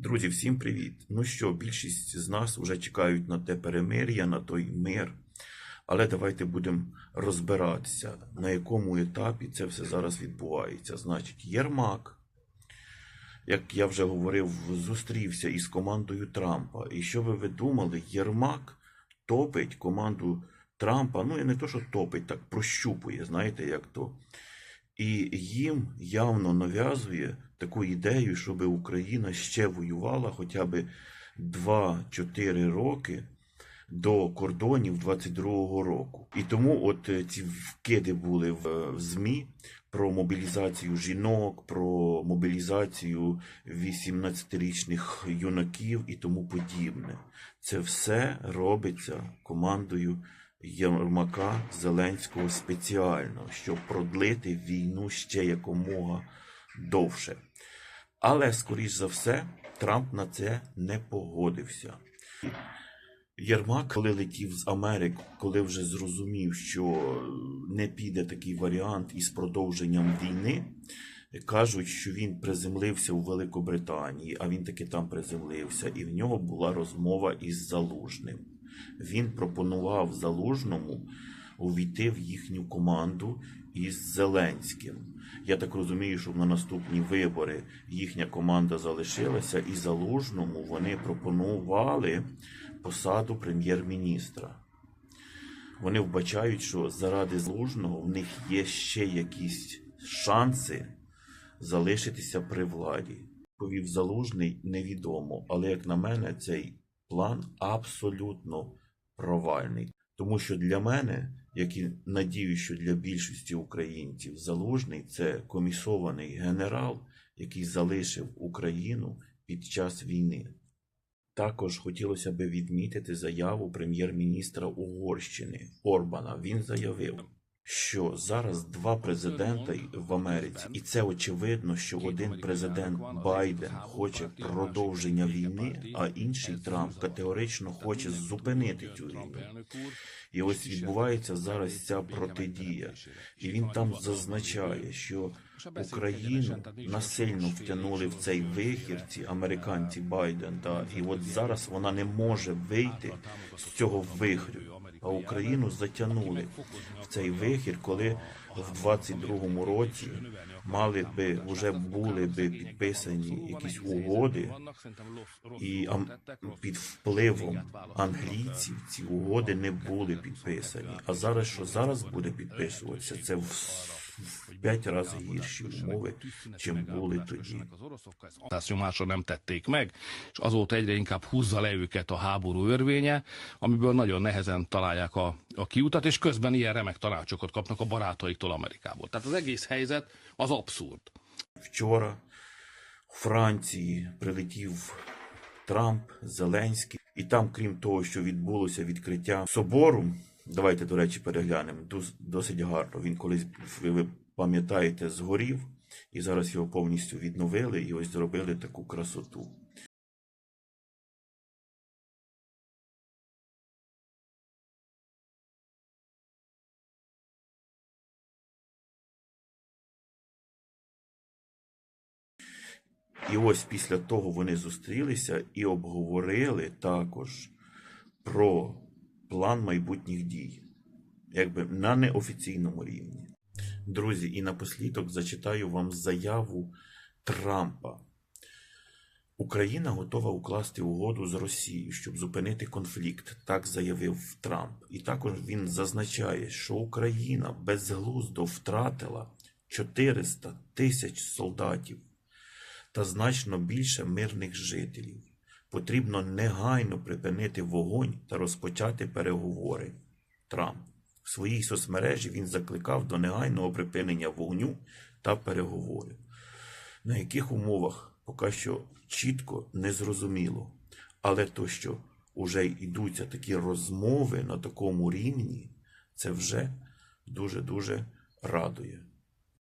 Друзі, всім привіт! Ну що, більшість з нас вже чекають на те перемир'я, на той мир. Але давайте будемо розбиратися, на якому етапі це все зараз відбувається. Значить, Єрмак, як я вже говорив, зустрівся із командою Трампа. І що би ви думали, Єрмак топить команду Трампа. Ну, і не то, що топить, так прощупує, знаєте, як то. І їм явно нав'язує таку ідею, щоб Україна ще воювала хоча б 2-4 роки до кордонів 22-го року. І тому от е, ці вкиди були в, в ЗМІ про мобілізацію жінок, про мобілізацію 18-річних юнаків і тому подібне. Це все робиться командою Єрмака Зеленського спеціально, щоб продлити війну ще якомога довше. Але, скоріш за все, Трамп на це не погодився. Єрмак, коли летів з Америки, коли вже зрозумів, що не піде такий варіант із продовженням війни, кажуть, що він приземлився у Великобританії, а він таки там приземлився, і в нього була розмова із Залужним. Він пропонував Залужному увійти в їхню команду із Зеленським. Я так розумію, що на наступні вибори їхня команда залишилася, і Залужному вони пропонували посаду прем'єр-міністра. Вони вбачають, що заради Залужного в них є ще якісь шанси залишитися при владі. Повів Залужний невідомо, але як на мене, цей план абсолютно провальний. Тому що для мене, як і надію, що для більшості українців, залужний це комісований генерал, який залишив Україну під час війни. Також хотілося би відмітити заяву прем'єр-міністра Угорщини Орбана. Він заявив, що зараз два президенти в Америці, і це очевидно, що один президент Байден хоче продовження війни, а інший Трамп категорично хоче зупинити цю війну. І ось відбувається зараз ця протидія, і він там зазначає, що Україну насильно втягнули в цей вихір ці американці Байден, та і от зараз вона не може вийти з цього вихрю. А Україну затягнули в цей вихір, коли в 22-му році мали би вже були би підписані якісь угоди, і під впливом англійців ці угоди не були підписані. А зараз що зараз буде підписуватися? Це в, в п'ять разів гірші умови, чим були тоді. nyomásra nem tették meg, és azóta egyre inkább húzza le őket a háború örvénye, amiből nagyon nehezen találják a, a kiutat, és közben ilyen remek tanácsokat kapnak a barátaiktól Amerikából. Tehát az egész helyzet az abszurd. Вчора у Франції прилетів Трамп, Зеленський, і там, крім того, що відбулося відкриття собору, давайте, до речі, переглянемо. Досить гарно. Він колись, ви, пам'ятаєте, згорів, і зараз його повністю відновили і ось зробили таку красоту. І ось після того вони зустрілися і обговорили також про план майбутніх дій, якби на неофіційному рівні. Друзі, і напослідок зачитаю вам заяву Трампа. Україна готова укласти угоду з Росією, щоб зупинити конфлікт, так заявив Трамп. І також він зазначає, що Україна безглуздо втратила 400 тисяч солдатів та значно більше мирних жителів. Потрібно негайно припинити вогонь та розпочати переговори. Трамп. В своїй соцмережі він закликав до негайного припинення вогню та переговорів. На яких умовах поки що чітко не зрозуміло. Але то, що вже йдуться такі розмови на такому рівні, це вже дуже-дуже радує.